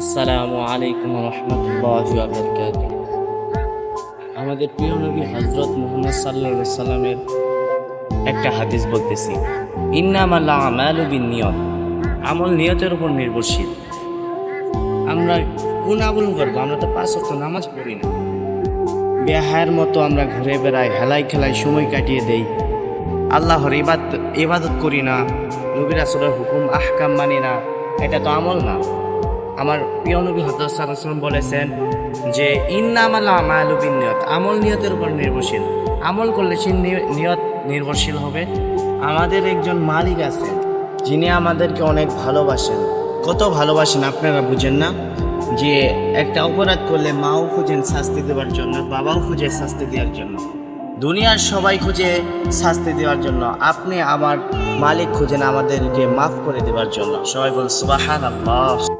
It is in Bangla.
আসসালামু আলাইকুম রহমতুল্লাহ আমাদের প্রিয় নবী হজরত মুহাম্মদ সাল্লাহ সাল্লামের একটা হাদিস বলতেছি ইন্নামাল্লা আমাল বিন নিয়ত আমল নিয়তের উপর নির্ভরশীল। আমরা কোন আমল করব? আমরা তো পাঁচ অক্ট নামাজ পড়ি না। বেহায়ের মতো আমরা ঘুরে বেড়াই, হেলাই খেলাই সময় কাটিয়ে দেই। আল্লাহর ইবাদ ইবাদত করি না নবীর আসলের হুকুম, আহকাম মানি না। এটা তো আমল না। আমার প্রিয় নবী হজরত বলেছেন যে ইন্নামাল আমালুবিন নিয়ত আমল নিয়তের উপর নির্ভরশীল। আমল করলে সে নিয়- নিয়ত নির্ভরশীল হবে। আমাদের একজন মালিক আছে, যিনি আমাদেরকে অনেক ভালোবাসেন। কত ভালোবাসেন আপনারা বুঝেন না? যে একটা অপরাধ করলে মাও খুঁজেন শাস্তি দেওয়ার জন্য, বাবাও খুঁজে শাস্তি দেওয়ার জন্য। দুনিয়ার সবাই খুঁজে শাস্তি দেওয়ার জন্য। আপনি আমার মালিক খুঁজেন আমাদেরকে মাফ করে দেওয়ার জন্য। সবাই বল আল্লাহ